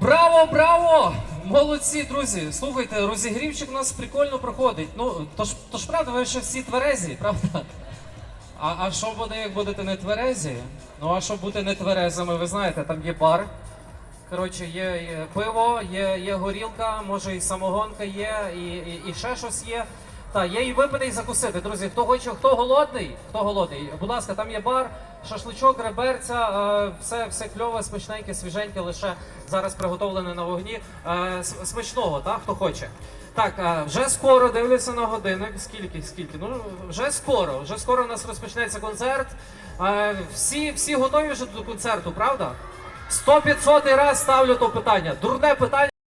Браво, браво! Молодці, друзі! Слухайте, розігрівчик у нас прикольно проходить. Ну, то ж то ж правда, ви ще всі тверезі, правда? А, а що буде, як будете не тверезі? Ну а що бути не тверезими, ви знаєте, там є бар. Коротше, є, пиво, є, є горілка, може і самогонка є, і, і, і ще щось є. Та, є і випити, і закусити. Друзі, хто хоче, хто голодний, хто голодний, будь ласка, там є бар, шашличок, реберця, е, все, все кльове, смачненьке, свіженьке, лише зараз приготовлене на вогні. Е, смачного, так, хто хоче. Так, е, вже скоро дивлюся на годинник. Скільки, скільки? Ну, вже скоро. Вже скоро у нас розпочнеться концерт. Всі, всі готові вже до концерту, правда? 100-500 раз ставлю то питання. Дурне питання.